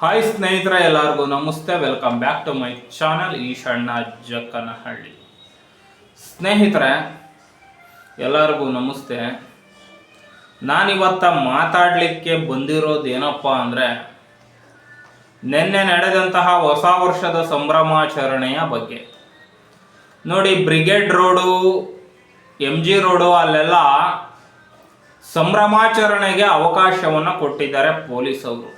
Hi ಸ್ನೇಹಿತರೆ ಎಲ್ಲರಿಗೂ, ನಮಸ್ತೆ. Welcome back to my channel Eshanna Jakkanahalli. ಸ್ನೇಹಿತರೆ, ಎಲ್ಲರಿಗೂ ನಮಸ್ತೆ. ನಾನಿವತ್ತ ಮಾತಾಡಲಿಕ್ಕೆ ಬಂದಿರೋದು ಏನಪ್ಪ ಅಂದರೆ, ನಿನ್ನೆ ನಡೆದಂತಹ ಹೊಸ ವರ್ಷದ ಸಂಭ್ರಮಾಚರಣೆಯ ಬಗ್ಗೆ. ನೋಡಿ brigade road M G road ಅಲ್ಲೆಲ್ಲ ಸಂಭ್ರಮಾಚರಣೆಗೆ ಅವಕಾಶವನ್ನು ಕೊಟ್ಟಿದ್ದಾರೆ ಪೊಲೀಸವರು.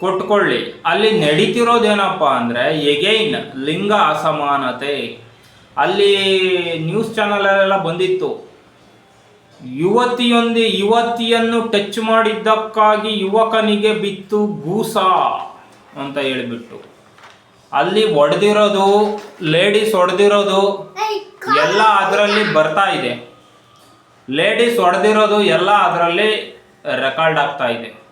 ಕೊಟ್ಕೊಳ್ಳಿ. ಅಲ್ಲಿ ನಡೀತಿರೋದೇನಪ್ಪ ಅಂದರೆ ಎಗೈನ್ ಲಿಂಗ ಅಸಮಾನತೆ. ಅಲ್ಲಿ ನ್ಯೂಸ್ ಚಾನಲಲ್ಲೆಲ್ಲ ಬಂದಿತ್ತು. ಯುವತಿಯೊಂದಿ ಯುವತಿಯನ್ನು ಟಚ್ ಮಾಡಿದ್ದಕ್ಕಾಗಿ ಯುವಕನಿಗೆ ಬಿತ್ತು ಗೂಸ ಅಂತ ಹೇಳಿಬಿಟ್ಟು. ಅಲ್ಲಿ ಒಡೆದಿರೋದು ಲೇಡೀಸ್ ಹೊಡೆದಿರೋದು ಎಲ್ಲ ಅದರಲ್ಲಿ ಬರ್ತಾ ಇದೆ. ಲೇಡೀಸ್ ಹೊಡೆದಿರೋದು ಎಲ್ಲ ಅದರಲ್ಲಿ ರೆಕಾರ್ಡ್ ಆಗ್ತಾ ಇದೆ.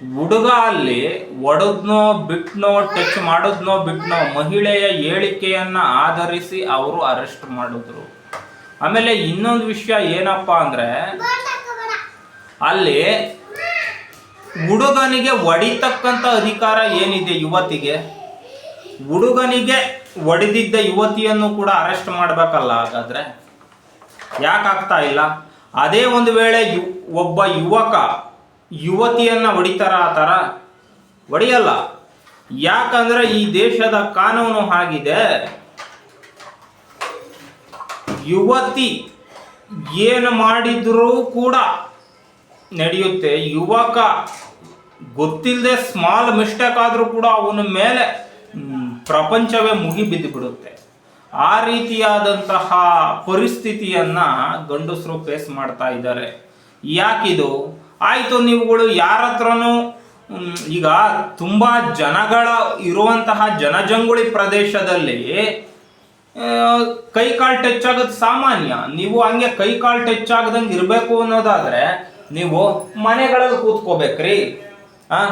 ಹುಡುಗ ಅಲ್ಲಿ ಒಡದ್ನೋ, ಬಿಟ್ನೋ, ಟಚ್ ಮಾಡೋದ್ನೋ, ಬಿಟ್ನೋ ಮಹಿಳೆಯ ಹೇಳಿಕೆಯನ್ನ ಆಧರಿಸಿ ಅವರು ಅರೆಸ್ಟ್ ಮಾಡಿದ್ರು. ಆಮೇಲೆ ಇನ್ನೊಂದು ವಿಷಯ ಏನಪ್ಪಾ ಅಂದ್ರೆ, ಅಲ್ಲಿ ಹುಡುಗನಿಗೆ ಹೊಡಿತಕ್ಕಂಥ ಅಧಿಕಾರ ಏನಿದೆ ಯುವತಿಗೆ? ಹುಡುಗನಿಗೆ ಒಡೆದಿದ್ದ ಯುವತಿಯನ್ನು ಕೂಡ ಅರೆಸ್ಟ್ ಮಾಡಬೇಕಲ್ಲ ಹಾಗಾದ್ರೆ? ಯಾಕಾಗ್ತಾ ಇಲ್ಲ? ಅದೇ ಒಂದು ವೇಳೆ ಒಬ್ಬ ಯುವಕ ಯುವತಿಯನ್ನ ಹೊಡಿತಾರ ಆ ಥರ ಹೊಡೆಯಲ್ಲ. ಯಾಕಂದ್ರೆ ಈ ದೇಶದ ಕಾನೂನು ಆಗಿದೆ ಯುವತಿ ಏನು ಮಾಡಿದರೂ ಕೂಡ ನಡೆಯುತ್ತೆ. ಯುವಕ ಗೊತ್ತಿಲ್ಲದೆ ಸ್ಮಾಲ್ ಮಿಸ್ಟೇಕ್ ಆದರೂ ಕೂಡ ಅವನ ಮೇಲೆ ಪ್ರಪಂಚವೇ ಮುಗಿ ಬಿದ್ದು ಬಿಡುತ್ತೆ ಆ ರೀತಿಯಾದಂತಹ ಪರಿಸ್ಥಿತಿಯನ್ನ ಗಂಡಸರು ಫೇಸ್ ಮಾಡ್ತಾ ಇದ್ದಾರೆ. ಯಾಕಿದು? ಆಯ್ತು, ನೀವುಗಳು ಯಾರ ಹತ್ರನೂ ಈಗ ತುಂಬ ಜನಗಳ ಇರುವಂತಹ ಜನಜಂಗುಳಿ ಪ್ರದೇಶದಲ್ಲಿ ಕೈ ಕಾಲು ಟಚ್ ಆಗೋದು ಸಾಮಾನ್ಯ. ನೀವು ಹಂಗೆ ಕೈ ಕಾಲು ಟಚ್ ಆಗದಂಗೆ ಇರಬೇಕು ಅನ್ನೋದಾದರೆ, ನೀವು ಮನೆಗಳಲ್ಲಿ ಕೂತ್ಕೋಬೇಕ್ರಿ. ಆ,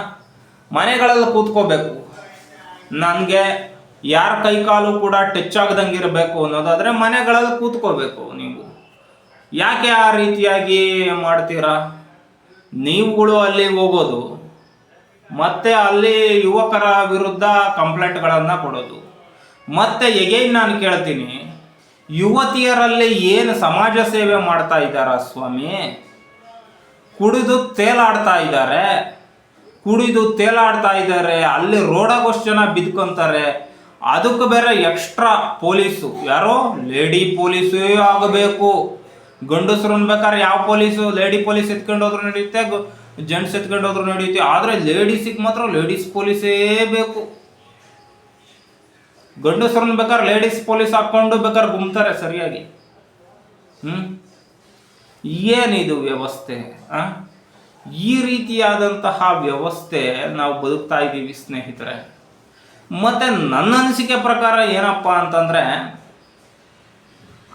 ಮನೆಗಳಲ್ಲಿ ಕೂತ್ಕೋಬೇಕು. ನನಗೆ ಯಾರ ಕೈ ಕಾಲು ಕೂಡ ಟಚ್ ಆಗದಂಗೆ ಇರಬೇಕು ಅನ್ನೋದಾದರೆ ಮನೆಗಳಲ್ಲಿ ಕೂತ್ಕೋಬೇಕು ನೀವು. ಯಾಕೆ ಆ ರೀತಿಯಾಗಿ ಮಾಡ್ತೀರಾ? ನೀವುಗಳು ಅಲ್ಲಿಗೆ ಹೋಗೋದು, ಮತ್ತೆ ಅಲ್ಲಿ ಯುವಕರ ವಿರುದ್ಧ ಕಂಪ್ಲೇಂಟ್ಗಳನ್ನು ಕೊಡೋದು. ಮತ್ತೆ ಎಗೈನ್ ನಾನು ಕೇಳ್ತೀನಿ, ಯುವತಿಯರಲ್ಲಿ ಏನು ಸಮಾಜ ಸೇವೆ ಮಾಡ್ತಾ ಇದ್ದಾರ ಸ್ವಾಮಿ? ಕುಡಿದು ತೇಲಾಡ್ತಾ ಇದ್ದಾರೆ, ಕುಡಿದು ತೇಲಾಡ್ತಾ ಇದ್ದಾರೆ, ಅಲ್ಲಿ ರೋಡಾಗೋಷ್ಟು ಜನ ಬಿದ್ಕೊಂತಾರೆ, ಅದಕ್ಕೆ ಬೇರೆ ಎಕ್ಸ್ಟ್ರಾ ಪೊಲೀಸು. ಯಾರೋ? ಲೇಡಿ ಪೊಲೀಸೇ ಆಗಬೇಕು. ಗಂಡಸರು ಅನ್ಬೇಕಾದ್ರೆ ಯಾವ ಪೊಲೀಸು? ಲೇಡಿ ಪೊಲೀಸ್ ಎತ್ಕೊಂಡು ಹೋದ್ರು ನಡೆಯುತ್ತೆ ಜೆಂಟ್ಸ್ ಎತ್ಕೊಂಡು ಹೋದ್ರು ನಡೆಯುತ್ತೆ. ಆದರೆ ಲೇಡೀಸಿಗೆ ಮಾತ್ರ ಲೇಡೀಸ್ ಪೊಲೀಸೇ ಬೇಕು. ಗಂಡಸರನ್ನ ಬೇಕಾದ್ರೆ ಲೇಡೀಸ್ ಪೊಲೀಸ್ ಹಾಕೊಂಡು ಬೇಕಾದ್ರೆ ಗುಮ್ತಾರೆ ಸರಿಯಾಗಿ. ಹ್ಮ್? ಏನಿದು ವ್ಯವಸ್ಥೆ, ಆ? ಈ ರೀತಿಯಾದಂತಹ ವ್ಯವಸ್ಥೆ ನಾವು ಬದುಕ್ತಾ ಇದ್ದೀವಿ ಸ್ನೇಹಿತರೆ. ಮತ್ತೆ ನನ್ನ ಅನಿಸಿಕೆ ಪ್ರಕಾರ ಏನಪ್ಪ ಅಂತಂದ್ರೆ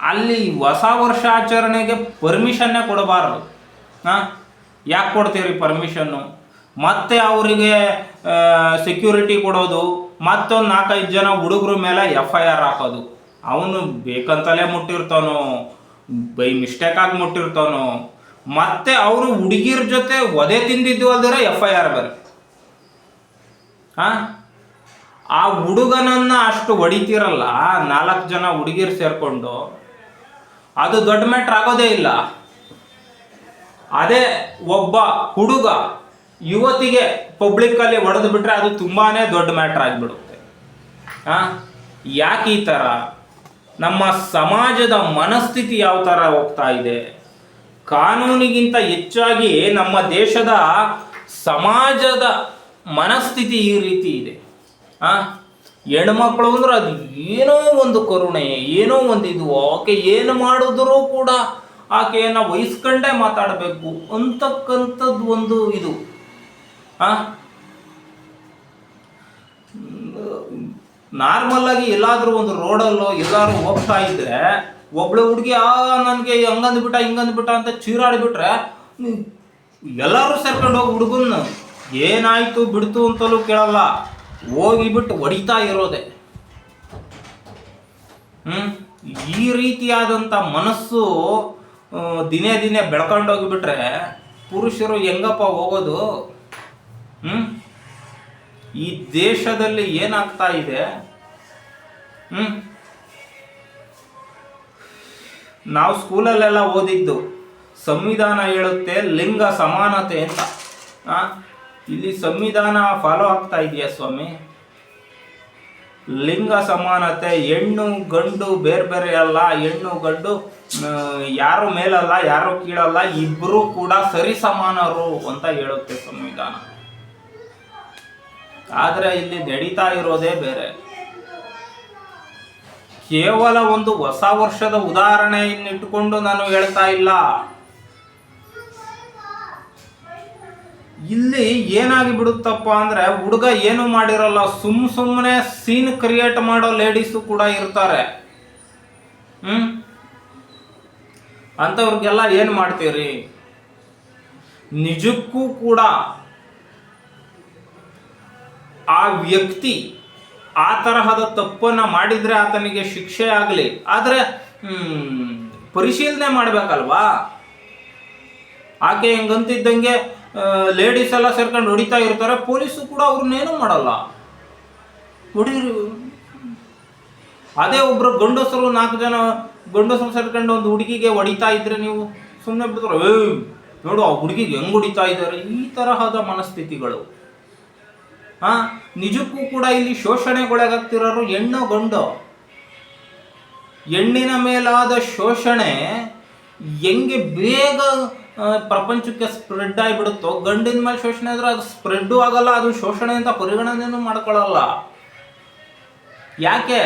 ಅಲ್ಲಿ ಹೊಸ ವರ್ಷಾಚರಣೆಗೆ ಪರ್ಮಿಷನ್ನೇ ಕೊಡಬಾರದು. ಹಾಂ? ಯಾಕೆ ಕೊಡ್ತೀರಿ ಪರ್ಮಿಷನ್ನು ಮತ್ತೆ ಅವರಿಗೆ ಸೆಕ್ಯೂರಿಟಿ ಕೊಡೋದು, ಮತ್ತೊಂದು ನಾಲ್ಕೈದು ಜನ ಹುಡುಗರ ಮೇಲೆ ಎಫ್ ಐ ಆರ್ ಹಾಕೋದು. ಅವನು ಬೇಕಂತಲೇ ಮುಟ್ಟಿರ್ತಾನೋ, ಬೈ ಮಿಸ್ಟೇಕ್ ಆಗಿ ಮುಟ್ಟಿರ್ತಾನೋ, ಮತ್ತೆ ಅವರು ಹುಡುಗಿರ ಜೊತೆ ಒದೆ ತಿಂದಿದ್ದು ಅಲ್ದಿರ ಎಫ್ ಐ ಆರ್ ಬರ್ರಿ ಹಾಂ? ಆ ಹುಡುಗನನ್ನು ಅಷ್ಟು ಹೊಡಿತಿರಲ್ಲ, ನಾಲ್ಕು ಜನ ಹುಡುಗಿರು ಸೇರ್ಕೊಂಡು ಅದು ದೊಡ್ಡ ಮ್ಯಾಟ್ರ್ ಆಗೋದೇ ಇಲ್ಲ. ಅದೇ ಒಬ್ಬ ಹುಡುಗ ಯುವತಿಗೆ ಪಬ್ಲಿಕ್ಕಲ್ಲಿ ಹೊಡೆದು ಬಿಟ್ರೆ ಅದು ತುಂಬಾನೇ ದೊಡ್ಡ ಮ್ಯಾಟ್ರ್ ಆಗಿಬಿಡುತ್ತೆ. ಹಾಂ ಯಾಕೆ ಈ ಥರ ನಮ್ಮ ಸಮಾಜದ ಮನಸ್ಥಿತಿ ಯಾವ ಥರ ಹೋಗ್ತಾ ಇದೆ? ಕಾನೂನಿಗಿಂತ ಹೆಚ್ಚಾಗಿ ನಮ್ಮ ದೇಶದ ಸಮಾಜದ ಮನಸ್ಥಿತಿ ಈ ರೀತಿ ಇದೆ. ಆ? ಹೆಣ್ಮಕ್ಳು ಅಂದ್ರೆ ಅದು ಏನೋ ಒಂದು ಕರುಣೆ, ಏನೋ ಒಂದು ಇದು. ಆಕೆ ಏನು ಮಾಡಿದ್ರೂ ಕೂಡ ಆಕೆಯನ್ನು ವಹಿಸ್ಕೊಂಡೇ ಮಾತಾಡಬೇಕು ಅಂತಕ್ಕಂಥದ್ದು ಒಂದು ಇದು. ಆ? ನಾರ್ಮಲ್ ಆಗಿ ಎಲ್ಲಾದರೂ ಒಂದು ರೋಡಲ್ಲೋ ಎಲ್ಲಾದ್ರೂ ಹೋಗ್ತಾ ಇದ್ರೆ ಒಬ್ಳು ಹುಡುಗಿ, ಆ, ನನಗೆ ಹಂಗಂದ್ಬಿಟ್ಟ ಹಿಂಗಂದ್ಬಿಟ್ಟ ಅಂತ ಚೀರಾಡಿಬಿಟ್ರೆ ಎಲ್ಲರೂ ಸೇರ್ಕೊಂಡು ಹೋಗಿ ಹುಡುಗನ್ನ ಏನಾಯ್ತು, ಬಿಡ್ತು ಅಂತಲೂ ಕೇಳಲ್ಲ. ಹೋಗಿಬಿಟ್ಟು ಹೊಡಿತಾ ಇರೋದೆ. ಹ್ಮ್? ಈ ರೀತಿಯಾದಂಥ ಮನಸ್ಸು ದಿನೇ ದಿನೇ ಬೆಳ್ಕೊಂಡೋಗಿಬಿಟ್ರೆ ಪುರುಷರು ಹೆಂಗಪ್ಪ ಹೋಗೋದು? ಹ್ಮ್? ಈ ದೇಶದಲ್ಲಿ ಏನಾಗ್ತಾ ಇದೆ? ಹ್ಮ್? ನಾವು ಸ್ಕೂಲಲ್ಲೆಲ್ಲ ಓದಿದ್ದು, ಸಂವಿಧಾನ ಹೇಳುತ್ತೆ ಲಿಂಗ ಸಮಾನತೆ ಅಂತ. ಇಲ್ಲಿ ಸಂವಿಧಾನ ಫಾಲೋ ಆಗ್ತಾ ಇದೆಯಾ ಸ್ವಾಮಿ? ಲಿಂಗ ಸಮಾನತೆ, ಹೆಣ್ಣು, ಗಂಡು, ಬೇರೆ ಬೇರೆ ಅಲ್ಲ, ಹೆಣ್ಣು, ಗಂಡು ಯಾರು ಮೇಲಲ್ಲ, ಯಾರು ಕೀಳಲ್ಲ, ಇಬ್ರು ಕೂಡ ಸರಿ ಸಮಾನರು ಅಂತ ಹೇಳುತ್ತೆ ಸಂವಿಧಾನ. ಆದರೆ ಇಲ್ಲಿ ನಡೀತಾ ಇರೋದೇ ಬೇರೆ. ಕೇವಲ ಒಂದು ಹೊಸ ವರ್ಷದ ಉದಾಹರಣೆಯನ್ನಿಟ್ಟುಕೊಂಡು ನಾನು ಹೇಳ್ತಾ ಇಲ್ಲ. ಇಲ್ಲಿ ಏನಾಗಿ ಬಿಡುತ್ತಪ್ಪ ಅಂದ್ರೆ ಹುಡುಗ ಏನು ಮಾಡಿರಲ್ಲ, ಸುಮ್ ಸುಮ್ಮನೆ ಸೀನ್ ಕ್ರಿಯೇಟ್ ಮಾಡೋ ಲೇಡೀಸು ಕೂಡ ಇರ್ತಾರೆ. ಹ್ಮ್? ಅಂಥವ್ರಿಗೆಲ್ಲ ಏನು ಮಾಡ್ತೀರಿ? ನಿಜಕ್ಕೂ ಕೂಡ ಆ ವ್ಯಕ್ತಿ ಆ ತರಹದ ತಪ್ಪನ್ನ ಮಾಡಿದ್ರೆ ಆತನಿಗೆ ಶಿಕ್ಷೆ ಆಗಲಿ, ಆದರೆ ಪರಿಶೀಲನೆ ಮಾಡ್ಬೇಕಲ್ವಾ? ಆಕೆ ಹೆಂಗಂತಿದ್ದಂಗೆ ಲೇಡೀಸ್ ಎಲ್ಲ ಸೇರ್ಕೊಂಡು ಹೊಡಿತಾ ಇರ್ತಾರೆ ಪೊಲೀಸು ಕೂಡ ಅವ್ರನ್ನೇನು ಮಾಡಲ್ಲ. ಹೊಡಿ ಅದೇ ಒಬ್ರು ಗಂಡಸರು ನಾಲ್ಕು ಜನ ಗಂಡಸರು ಸೇರ್ಕೊಂಡು ಒಂದು ಹುಡುಗಿಗೆ ಹೊಡಿತಾ ಇದ್ರೆ ನೀವು ಸುಮ್ಮನೆ ಬಿಡ್ತಾರೆ ಏ, ನೋಡು, ಆ ಹುಡುಗಿಗೆ ಹೆಂಗ್ ಹೊಡಿತಾ ಇದ್ದಾರೆ? ಈ ತರಹದ ಮನಸ್ಥಿತಿಗಳು. ಹಾ ನಿಜಕ್ಕೂ ಕೂಡ ಇಲ್ಲಿ ಶೋಷಣೆಗೊಳಗಾಗ್ತಿರೋರು ಹೆಣ್ಣು ಗಂಡು. ಹೆಣ್ಣಿನ ಮೇಲಾದ ಶೋಷಣೆ ಹೆಂಗೆ ಬೇಗ ಪ್ರಪಂಚಕ್ಕೆ ಸ್ಪ್ರೆಡ್ ಆಗಿಬಿಡುತ್ತೋ, ಗಂಡಿನ ಮೇಲೆ ಶೋಷಣೆ ಆದರೆ ಅದು ಸ್ಪ್ರೆಡ್ಡು ಆಗಲ್ಲ, ಅದು ಶೋಷಣೆ ಅಂತ ಪರಿಗಣನೆಯನ್ನು ಮಾಡ್ಕೊಳ್ಳಲ್ಲ ಯಾಕೆ?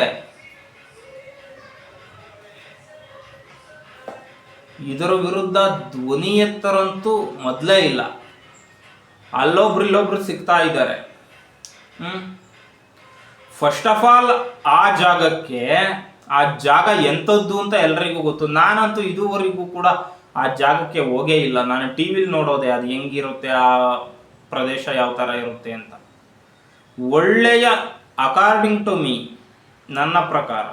ಇದರ ವಿರುದ್ಧ ಧ್ವನಿ ಎತ್ತರಂತೂ ಮೊದಲೇ ಇಲ್ಲ. ಅಲ್ಲೊಬ್ರು ಇಲ್ಲೊಬ್ರು ಸಿಗ್ತಾ ಇದ್ದಾರೆ. ಫಸ್ಟ್ ಆಫ್ ಆಲ್ ಆ ಜಾಗಕ್ಕೆ, ಆ ಜಾಗ ಎಂಥದ್ದು ಅಂತ ಎಲ್ರಿಗೂ ಗೊತ್ತು. ನಾನಂತೂ ಇದುವರೆಗೂ ಕೂಡ ಆ ಜಾಗಕ್ಕೆ ಹೋಗೇ ಇಲ್ಲ. ನಾನು ಟಿ ವಿಲಿ ನೋಡೋದೆ, ಅದು ಹೆಂಗಿರುತ್ತೆ, ಆ ಪ್ರದೇಶ ಯಾವ ಥರ ಇರುತ್ತೆ ಅಂತ. ಒಳ್ಳೆಯ ಅಕಾರ್ಡಿಂಗ್ ಟು ಮೀ ನನ್ನ ಪ್ರಕಾರ,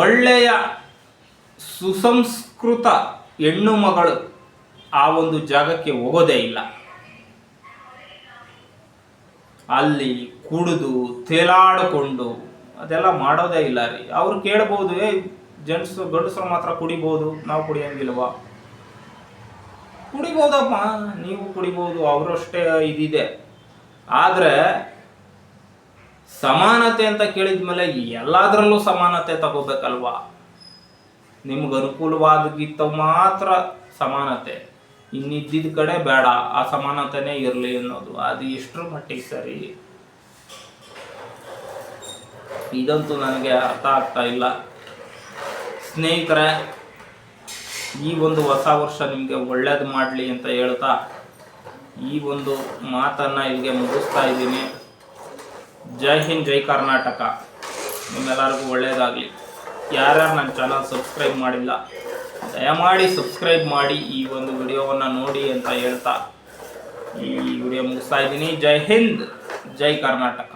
ಒಳ್ಳೆಯ ಸುಸಂಸ್ಕೃತ ಹೆಣ್ಣು ಮಗಳು ಆ ಒಂದು ಜಾಗಕ್ಕೆ ಹೋಗೋದೇ ಇಲ್ಲ. ಅಲ್ಲಿ ಕುಡಿದು, ತೇಲಾಡಿಕೊಂಡು, ಅದೆಲ್ಲ ಮಾಡೋದೇ ಇಲ್ಲ ರೀ. ಅವ್ರು ಕೇಳ್ಬೋದು ಏ ಜೆಂಟ್ಸ್ ಗಂಡಸರು ಮಾತ್ರ ಕುಡಿಬೋದು, ನಾವು ಕುಡಿಯಂಗಿಲ್ವಾ? ಕುಡಿಬೋದಪ್ಪ, ನೀವು ಕುಡಿಬೋದು ಅವರಷ್ಟೇ ಇದಿದೆ. ಆದರೆ, ಸಮಾನತೆ ಅಂತ ಕೇಳಿದ ಮೇಲೆ ಎಲ್ಲದರಲ್ಲೂ ಸಮಾನತೆ ತಗೋಬೇಕಲ್ವಾ? ನಿಮ್ಗೆ ಅನುಕೂಲವಾದಗಿತ್ತ ಮಾತ್ರ ಸಮಾನತೆ. ಇನ್ನಿದ್ದಿದ್ದ ಕಡೆ ಬೇಡ, ಆ ಸಮಾನತೆನೇ ಇರಲಿ ಅನ್ನೋದು. ಅದು ಎಷ್ಟರ ಮಟ್ಟಿಗೆ ಸರಿ? ಇದಂತೂ ನನಗೆ ಅರ್ಥ ಆಗ್ತಾ ಇಲ್ಲ. ಸ್ನೇಹಿತರೆ, ಈ ಒಂದು ಹೊಸ ವರ್ಷ ನಿಮಗೆ ಒಳ್ಳೇದು ಮಾಡಲಿ ಅಂತ ಹೇಳ್ತಾ ಈ ಒಂದು ಮಾತನ್ನು ಇಲ್ಲಿಗೆ ಮುಗಿಸ್ತಾ ಇದ್ದೀನಿ. ಜೈ ಹಿಂದ್, ಜೈ ಕರ್ನಾಟಕ. ನಿಮ್ಮೆಲ್ಲರಿಗೂ ಒಳ್ಳೆಯದಾಗಲಿ ಯಾರ್ಯಾರು ನನ್ನ ಚಾನಲ್ ಸಬ್ಸ್ಕ್ರೈಬ್ ಮಾಡಿಲ್ಲ, ದಯಮಾಡಿ ಸಬ್ಸ್ಕ್ರೈಬ್ ಮಾಡಿ ಈ ಒಂದು ವಿಡಿಯೋವನ್ನು ನೋಡಿ ಅಂತ ಹೇಳ್ತಾ ಈ ವಿಡಿಯೋ ಮುಗಿಸ್ತಾ ಇದ್ದೀನಿ. ಜೈ ಹಿಂದ್, ಜೈ ಕರ್ನಾಟಕ.